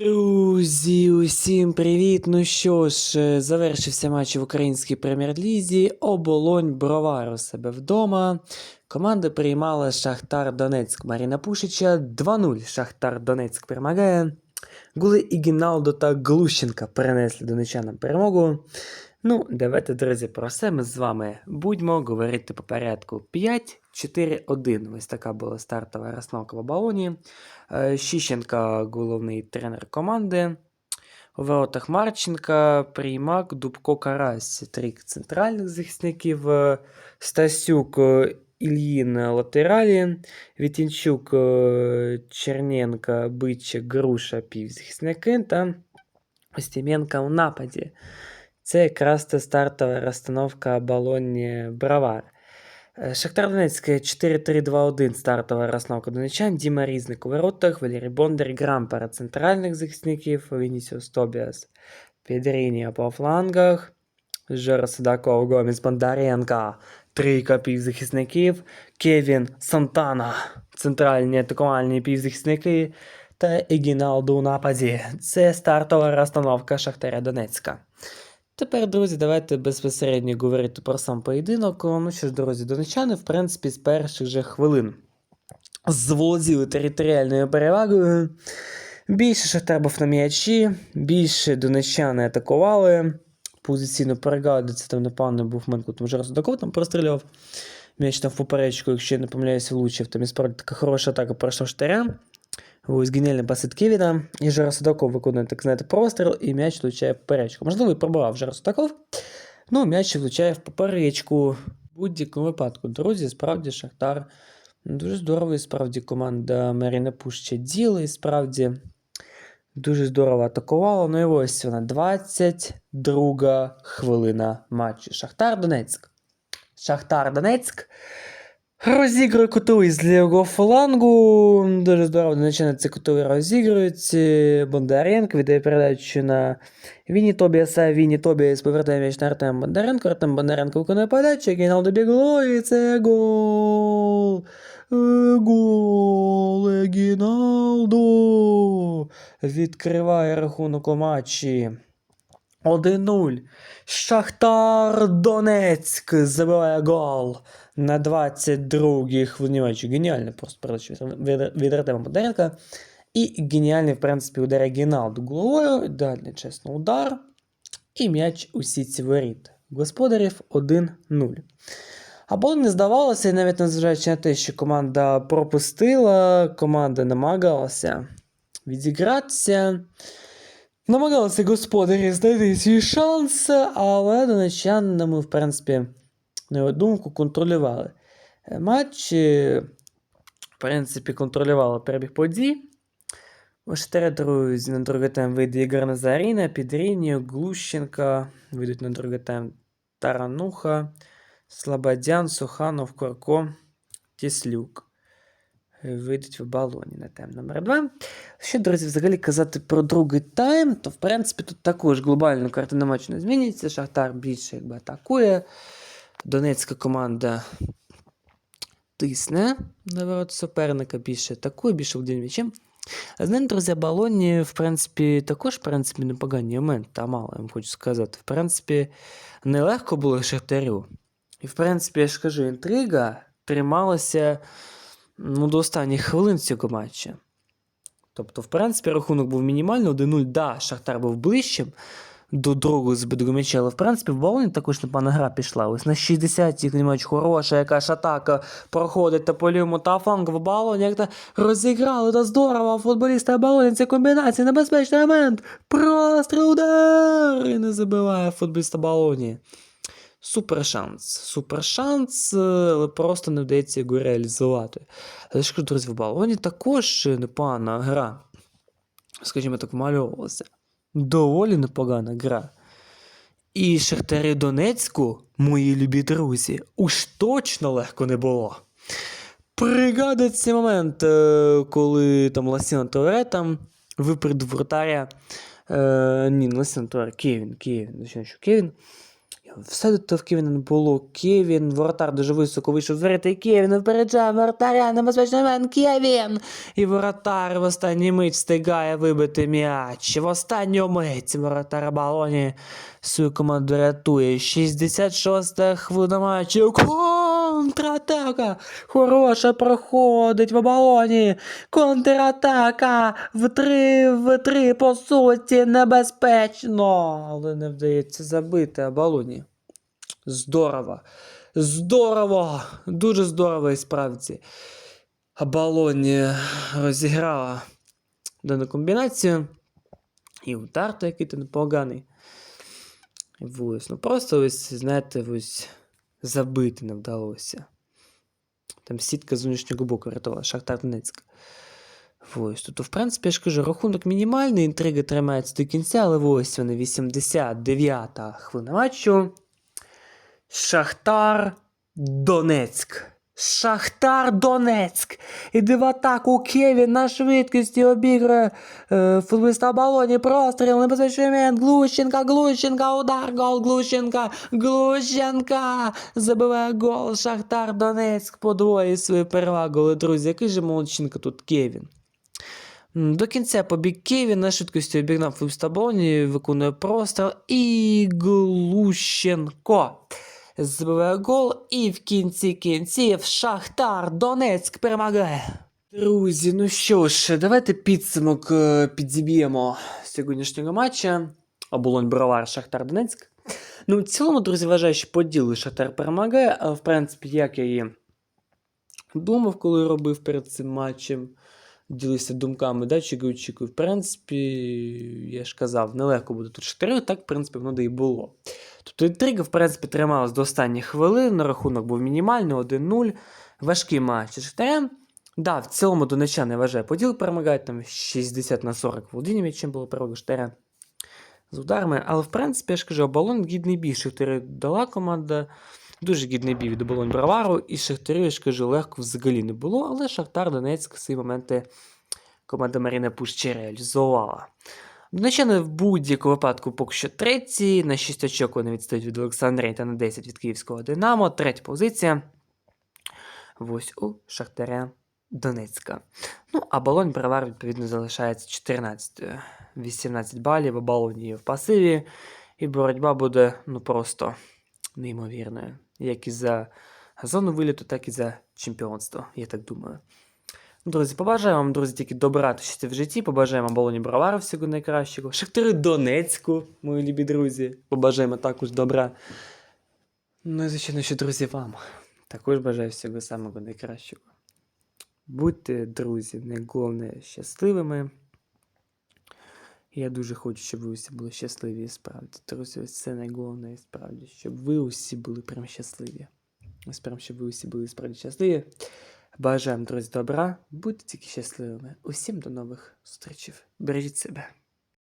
Друзі, усім привіт! Ну що ж, е, завершився матч в українській прем'єр-лізі. Оболонь Бровар у себе вдома. Команда приймала Шахтар Донецьк Маріна Пушича 2-0. Шахтар Донецьк перемагає. Гули Ігіналдо та Глущенка перенесли донечанам перемогу. Ну, давайте, друзі, про все ми з вами будьмо говорити по порядку. 5-4-1. Ось така була стартова розстановка в оболоні. Е, головний тренер команди. У воротах Марченка, Приймак, Дубко Карась. Три центральних захисників. е, Стасюк, е, Ільїн латералі, Вітінчук, Черненка, Бичик, Груша, півзахисники та Остіменка у нападі. Це якраз та стартова розстановка оболоні Бравар. Е, Шахтар Донецьк 4-3-2-1 стартова розстановка донечан. Діма Різник у воротах, Валерій Бондар, Грампера центральних захисників, Вінісіус Тобіас, Педрінія по флангах, Жора Садаков, Гоміс Бондаренка, трійка півзахисників, Кевін Сантана, центральні атакувальні півзахисники та Егіналду у нападі. Це стартова розстановка Шахтаря Донецька. Тепер, друзі, давайте безпосередньо говорити про сам поєдинок. Ну що ж, друзі, донечани, в принципі, з перших же хвилин зволоділи територіальною перевагою. Більше Шахтар був на м'ячі, більше донечани атакували. Позиційно перегаду, це там, напевно, був момент, коли там Жора Судаков там прострілював. М'яч там в поперечку, якщо я не помиляюся, влучив. Там і справді така хороша атака пройшла Штаря. Ось геніальний пасит Кевіна. І Жора Судаков виконує, так знаєте, простріл, і м'яч влучає в поперечку. Можливо, і пробував Жора Судаков. Ну, м'яч влучає в поперечку. В будь-якому випадку, друзі, справді Шахтар дуже здорово, і справді команда Маріна Пуща діла, і справді дуже здорово атакувала. Ну і ось вона, 22 хвилина матчу. Шахтар Донецьк. Шахтар Донецьк. Розігрує кутовий з лівого флангу. Дуже здорово донеччина ці. Е, Бондаренко віддає передачу на Віні Тобіаса. Віні Тобіас повертає м'яч на Артем Бондаренко. Артем Бондаренко виконує подачу. Генал добігло і це гол. Е, Гол Егіналдо відкриває рахунок у матчі. 1-0. Шахтар Донецьк забиває гол на 22-й хвилині. Геніальний просто передача від, від Артема Бондаренка. І геніальний, в принципі, удар Гіналду головою. Далі, чесно, удар. І м'яч у сітці воріт. Господарів 1-0. Або не здавалося, і навіть незважаючи на те, що команда пропустила, команда намагалася відігратися. Намагалися господарі знайти свій шанс, але донеччани, в принципі, на його думку, контролювали Е, матч. е, В принципі, контролювали перебіг подій. У Штаре, друзі, на другий тайм вийде Ігор Назаріна, Підріньо, Глущенка. Вийдуть на другий тайм Тарануха, Слободян, Суханов, Корко, Тіслюк. Е, Вийдуть в балоні на тайм номер 2. Що, друзі, взагалі казати про другий тайм, то в принципі тут також глобально картина матчу не змінюється. Шахтар більше якби атакує. Донецька команда тисне на ворот суперника, більше атакує, більше володіє м'ячем. А знаєте, друзі, Балоні, в принципі, також, в принципі, непогані моменти, та мало, я вам хочу сказати. В принципі, нелегко було Шахтарю. І, в принципі, я ж кажу, інтрига трималася ну, до останніх хвилин цього матча. Тобто, в принципі, рахунок був мінімальний 1-0. Да, Шахтар був ближчим до другого збитого м'яча, але в принципі в Балоні також непогана гра пішла. Ось на 60-й матч хороша якась атака проходить та по та флангу в Балоні. Як то розіграли, та здорово, футболісти Балоні, це комбінація, небезпечний момент. Простріл удар! І не забиває футболіста Балоні. Супер шанс. Супер шанс, але просто не вдається його реалізувати. Але ж друзі, в балоні також непогана гра. Скажімо так, вмальовувалася. Доволі непогана гра. І Шахтарі Донецьку, мої любі друзі, уж точно легко не було. Пригадують цей момент, е, коли там Ласіна Торе там випередив вратаря. Е, ні, Ласіна Торе, Кевін, Кевін, Кевін. Все тут в Кевіна було. Кевін, воротар дуже високо вийшов і Кевін випереджає воротаря, небезпечний мен, Кевін! І воротар в останній мить встигає вибити м'яч. В останню мить воротар балоні свою команду рятує. 66-та хвилина матчу. Контратака! Хороша проходить в оболоні. Контратака в 3 в 3 по суті небезпечно. Але не вдається забити оболоні. Здорово. Здорово! Дуже здорово і справді. Оболоні розіграла дану комбінацію. І удар то який то непоганий. Ось, ну просто ось, знаєте, ось забити не вдалося. Там сітка з зовнішнього боку рятувала Шахтар Донецьк. Ось, тут, в принципі, я ж кажу, рахунок мінімальний, інтрига тримається до кінця, але ось вони 89-та хвилина матчу. Шахтар Донецьк. Шахтар Донецьк. Іде в атаку Кевін на швидкості обігрує е, футболіста балоні. Простріл, небезпечний момент. Глущенка, Глущенка, удар, гол Глущенка, Глущенка. Забиває гол. Шахтар Донецьк подвоює свою перевагу. Друзі, який же молодчинка тут Кевін. До кінця побіг Кевін на швидкості обігнав футболіста балоні, виконує простріл і Глущенко забиває гол, і в кінці кінців Шахтар Донецьк перемагає. Друзі, ну що ж, давайте підсумок е, підзіб'ємо сьогоднішнього матча. Оболонь Бровар Шахтар Донецьк. Ну, в цілому, друзі, вважаю, що по ділу Шахтар перемагає, в принципі, як я і думав, коли робив перед цим матчем, ділився думками, да, чекаю, чекаю. В принципі, я ж казав, нелегко буде тут Шахтарю, так, в принципі, воно да і було. Тобто інтрига, в принципі, трималась до останніх хвилин, рахунок був мінімальний, 1-0. Важкий матч з Да, в цілому донечани не вважає поділ перемагають, там 60 на 40 Володіння, чим було перевага Шахтаря з ударами. Але, в принципі, я ж кажу, оболонь гідний бій. Шахтарю дала команда. Дуже гідний бій від оболонь Бравару, і Шахтарю, я ж кажу, легко взагалі не було, але Шахтар Донецьк в ці моменти команда Маріна Пущі реалізувала. Донеччани в будь-якому випадку поки що треті, на 6 очок вони відстають від Олександрії та на 10 від Київського Динамо. Третя позиція. Ось у Шахтаря Донецька. Ну, а Болонь Бравар, відповідно, залишається 14. 18 балів, оболоні в пасиві. І боротьба буде ну просто неймовірною. Як і за зону виліту, так і за чемпіонство, я так думаю. Друзі, побажаю вам, друзі, тільки добра щастя в житті. Побажаємо Болоні Бравару всього найкращого. Шахтарю Донецьку, мої любі друзі. Побажаємо також добра. Ну і звичайно, що друзі, вам. Також бажаю всього самого найкращого. Будьте, друзі, не головне щасливими. Я дуже хочу, щоб ви усі були щасливі і справді. Друзі, ось це найголовніше і справді, щоб ви усі були прям щасливі. Ось прям, щоб ви усі були справді щасливі. Бажаємо, друзі, добра, будьте тільки щасливими. Усім до нових зустрічей. Бережіть себе.